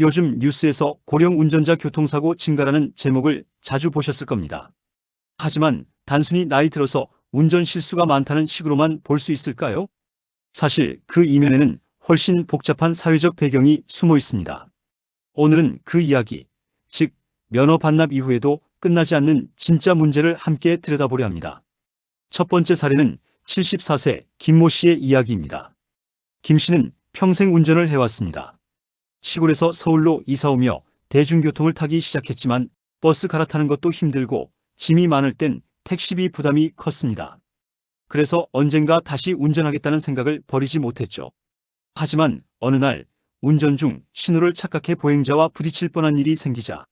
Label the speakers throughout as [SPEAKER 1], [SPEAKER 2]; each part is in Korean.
[SPEAKER 1] 요즘 뉴스에서 고령 운전자 교통사고 증가라는 제목을 자주 보셨을 겁니다. 하지만 단순히 나이 들어서 운전 실수가 많다는 식으로만 볼 수 있을까요? 사실 그 이면에는 훨씬 복잡한 사회적 배경이 숨어 있습니다. 오늘은 그 이야기, 즉 면허 반납 이후에도 끝나지 않는 진짜 문제를 함께 들여다보려 합니다. 첫 번째 사례는 74세 김모 씨의 이야기입니다. 김 씨는 평생 운전을 해왔습니다. 시골에서 서울로 이사오며 대중교통을 타기 시작했지만 버스 갈아타는 것도 힘들고 짐이 많을 땐 택시비 부담이 컸습니다. 그래서 언젠가 다시 운전하겠다는 생각을 버리지 못했죠. 하지만 어느 날 운전 중 신호를 착각해 보행자와 부딪힐 뻔한 일이 생기자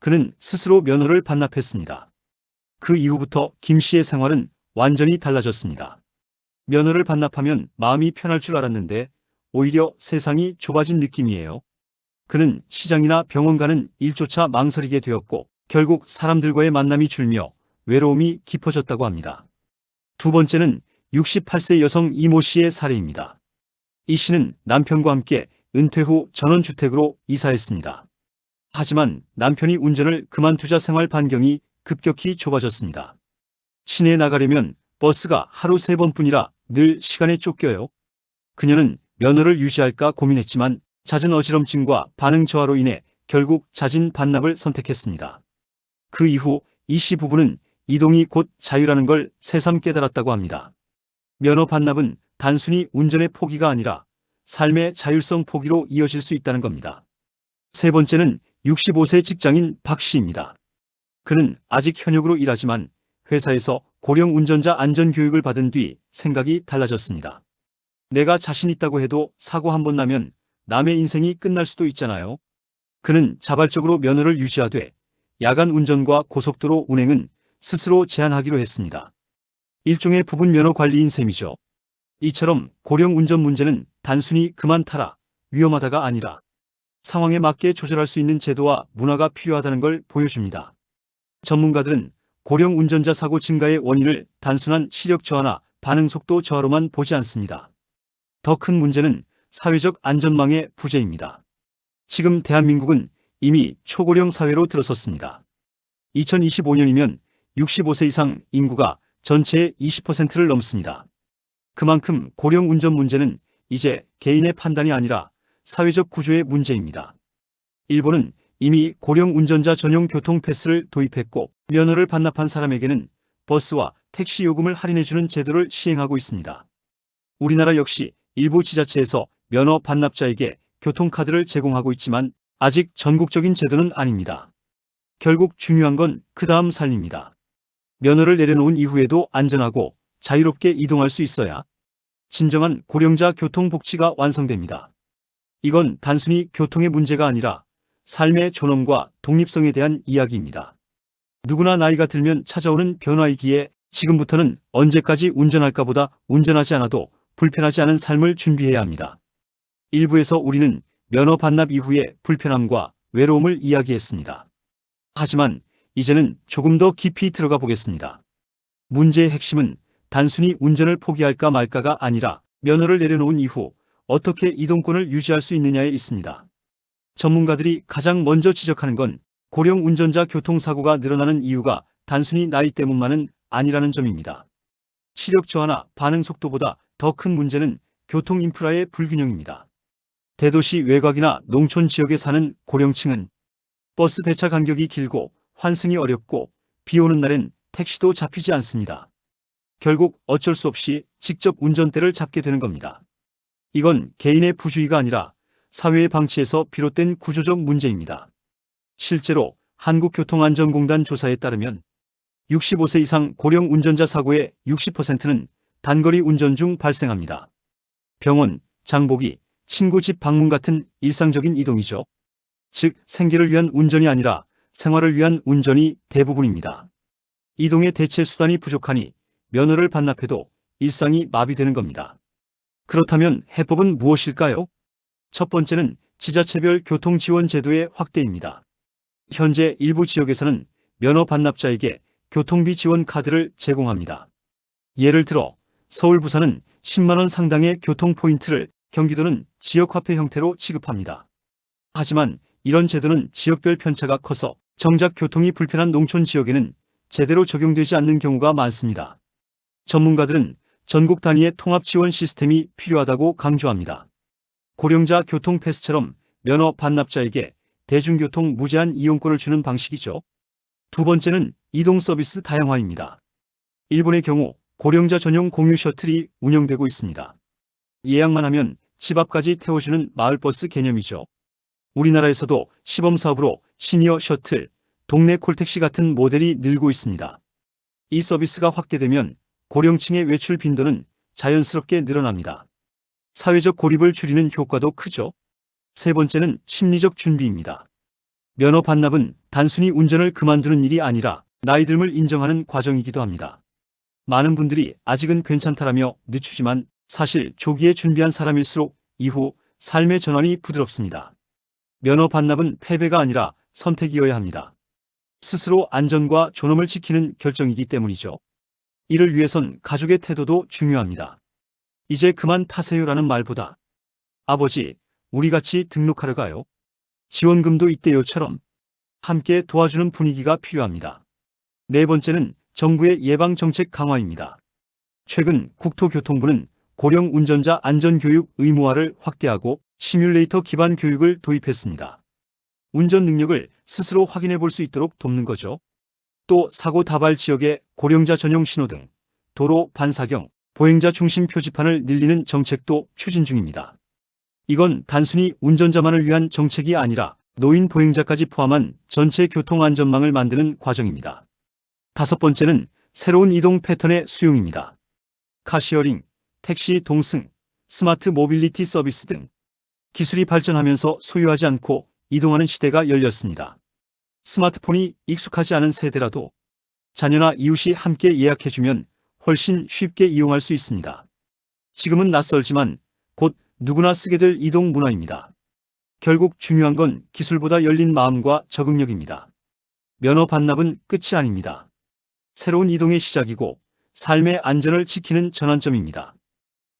[SPEAKER 1] 그는 스스로 면허를 반납했습니다. 그 이후부터 김 씨의 생활은 완전히 달라졌습니다. 면허를 반납하면 마음이 편할 줄 알았는데 오히려 세상이 좁아진 느낌이에요. 그는 시장이나 병원 가는 일조차 망설이게 되었고 결국 사람들과의 만남이 줄며 외로움이 깊어졌다고 합니다. 두 번째는 68세 여성 이모 씨의 사례입니다. 이 씨는 남편과 함께 은퇴 후 전원주택으로 이사했습니다. 하지만 남편이 운전을 그만두자 생활 반경이 급격히 좁아졌습니다. 시내에 나가려면 버스가 하루 세 번뿐이라 늘 시간에 쫓겨요. 그녀는 면허를 유지할까 고민했지만 잦은 어지럼증과 반응 저하로 인해 결국 자진 반납을 선택했습니다. 그 이후 이 씨 부부는 이동이 곧 자유라는 걸 새삼 깨달았다고 합니다. 면허 반납은 단순히 운전의 포기가 아니라 삶의 자율성 포기로 이어질 수 있다는 겁니다. 세 번째는 65세 직장인 박 씨입니다. 그는 아직 현역으로 일하지만 회사에서 고령 운전자 안전 교육을 받은 뒤 생각이 달라졌습니다. 내가 자신 있다고 해도 사고 한 번 나면 남의 인생이 끝날 수도 있잖아요. 그는 자발적으로 면허를 유지하되 야간 운전과 고속도로 운행은 스스로 제한하기로 했습니다. 일종의 부분 면허 관리인 셈이죠. 이처럼 고령 운전 문제는 단순히 그만 타라, 위험하다가 아니라 상황에 맞게 조절할 수 있는 제도와 문화가 필요하다는 걸 보여줍니다. 전문가들은 고령 운전자 사고 증가의 원인을 단순한 시력 저하나 반응 속도 저하로만 보지 않습니다. 더 큰 문제는 사회적 안전망의 부재입니다. 지금 대한민국은 이미 초고령 사회로 들어섰습니다. 2025년이면 65세 이상 인구가 전체의 20%를 넘습니다. 그만큼 고령 운전 문제는 이제 개인의 판단이 아니라 사회적 구조의 문제입니다. 일본은 이미 고령 운전자 전용 교통 패스를 도입했고 면허를 반납한 사람에게는 버스와 택시 요금을 할인해주는 제도를 시행하고 있습니다. 우리나라 역시 일부 지자체에서 면허 반납자에게 교통카드를 제공하고 있지만 아직 전국적인 제도는 아닙니다. 결국 중요한 건 그 다음 삶입니다. 면허를 내려놓은 이후에도 안전하고 자유롭게 이동할 수 있어야 진정한 고령자 교통복지가 완성됩니다. 이건 단순히 교통의 문제가 아니라 삶의 존엄과 독립성에 대한 이야기입니다. 누구나 나이가 들면 찾아오는 변화이기에 지금부터는 언제까지 운전할까 보다 운전하지 않아도 불편하지 않은 삶을 준비해야 합니다. 일부에서 우리는 면허 반납 이후의 불편함과 외로움을 이야기했습니다. 하지만 이제는 조금 더 깊이 들어가 보겠습니다. 문제의 핵심은 단순히 운전을 포기할까 말까가 아니라 면허를 내려놓은 이후 어떻게 이동권을 유지할 수 있느냐에 있습니다. 전문가들이 가장 먼저 지적하는 건 고령 운전자 교통사고가 늘어나는 이유가 단순히 나이 때문만은 아니라는 점입니다. 시력 저하나 반응 속도보다 더 큰 문제는 교통 인프라의 불균형입니다. 대도시 외곽이나 농촌 지역에 사는 고령층은 버스 배차 간격이 길고 환승이 어렵고 비 오는 날엔 택시도 잡히지 않습니다. 결국 어쩔 수 없이 직접 운전대를 잡게 되는 겁니다. 이건 개인의 부주의가 아니라 사회의 방치에서 비롯된 구조적 문제입니다. 실제로 한국교통안전공단 조사에 따르면 65세 이상 고령 운전자 사고의 60%는 단거리 운전 중 발생합니다. 병원, 장보기, 친구 집 방문 같은 일상적인 이동이죠. 즉, 생계를 위한 운전이 아니라 생활을 위한 운전이 대부분입니다. 이동의 대체 수단이 부족하니 면허를 반납해도 일상이 마비되는 겁니다. 그렇다면 해법은 무엇일까요? 첫 번째는 지자체별 교통지원 제도의 확대입니다. 현재 일부 지역에서는 면허 반납자에게 교통비 지원 카드를 제공합니다. 예를 들어 서울 부산은 10만원 상당의 교통포인트를 경기도는 지역화폐 형태로 지급합니다. 하지만 이런 제도는 지역별 편차가 커서 정작 교통이 불편한 농촌 지역에는 제대로 적용되지 않는 경우가 많습니다. 전문가들은 전국 단위의 통합 지원 시스템이 필요하다고 강조합니다. 고령자 교통 패스처럼 면허 반납자에게 대중교통 무제한 이용권을 주는 방식이죠. 두 번째는 이동 서비스 다양화입니다. 일본의 경우 고령자 전용 공유 셔틀이 운영되고 있습니다. 예약만 하면 집 앞까지 태워주는 마을버스 개념이죠. 우리나라에서도 시범 사업으로 시니어 셔틀, 동네 콜택시 같은 모델이 늘고 있습니다. 이 서비스가 확대되면 고령층의 외출 빈도는 자연스럽게 늘어납니다. 사회적 고립을 줄이는 효과도 크죠. 세 번째는 심리적 준비입니다. 면허 반납은 단순히 운전을 그만두는 일이 아니라 나이듦을 인정하는 과정이기도 합니다. 많은 분들이 아직은 괜찮다라며 늦추지만 사실 조기에 준비한 사람일수록 이후 삶의 전환이 부드럽습니다. 면허 반납은 패배가 아니라 선택이어야 합니다. 스스로 안전과 존엄을 지키는 결정이기 때문이죠. 이를 위해선 가족의 태도도 중요합니다. 이제 그만 타세요라는 말보다 아버지, 우리 같이 등록하러 가요. 지원금도 있대요처럼 함께 도와주는 분위기가 필요합니다. 네 번째는 정부의 예방정책 강화입니다. 최근 국토교통부는 고령 운전자 안전교육 의무화를 확대하고 시뮬레이터 기반 교육을 도입했습니다. 운전 능력을 스스로 확인해 볼 수 있도록 돕는 거죠. 또 사고 다발 지역에 고령자 전용 신호등, 도로 반사경, 보행자 중심 표지판을 늘리는 정책도 추진 중입니다. 이건 단순히 운전자만을 위한 정책이 아니라 노인 보행자까지 포함한 전체 교통 안전망을 만드는 과정입니다. 다섯 번째는 새로운 이동 패턴의 수용입니다. 카시어링, 택시 동승, 스마트 모빌리티 서비스 등 기술이 발전하면서 소유하지 않고 이동하는 시대가 열렸습니다. 스마트폰이 익숙하지 않은 세대라도 자녀나 이웃이 함께 예약해주면 훨씬 쉽게 이용할 수 있습니다. 지금은 낯설지만 곧 누구나 쓰게 될 이동 문화입니다. 결국 중요한 건 기술보다 열린 마음과 적응력입니다. 면허 반납은 끝이 아닙니다. 새로운 이동의 시작이고 삶의 안전을 지키는 전환점입니다.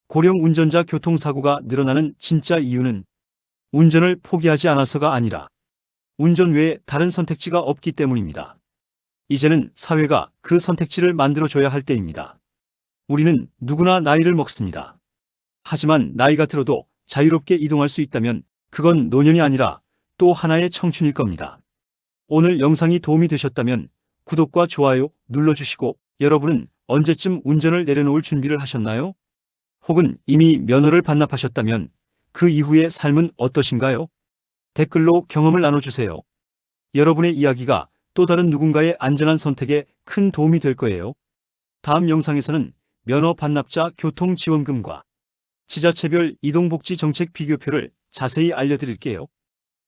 [SPEAKER 1] 고령 운전자 교통사고가 늘어나는 진짜 이유는 운전을 포기하지 않아서가 아니라 운전 외에 다른 선택지가 없기 때문입니다. 이제는 사회가 그 선택지를 만들어줘야 할 때입니다. 우리는 누구나 나이를 먹습니다. 하지만 나이가 들어도 자유롭게 이동할 수 있다면 그건 노년이 아니라 또 하나의 청춘일 겁니다. 오늘 영상이 도움이 되셨다면 구독과 좋아요 눌러주시고 여러분은 언제쯤 운전을 내려놓을 준비를 하셨나요? 혹은 이미 면허를 반납하셨다면 그 이후의 삶은 어떠신가요? 댓글로 경험을 나눠주세요. 여러분의 이야기가 또 다른 누군가의 안전한 선택에 큰 도움이 될 거예요. 다음 영상에서는 면허 반납자 교통지원금과 지자체별 이동복지 정책 비교표를 자세히 알려드릴게요.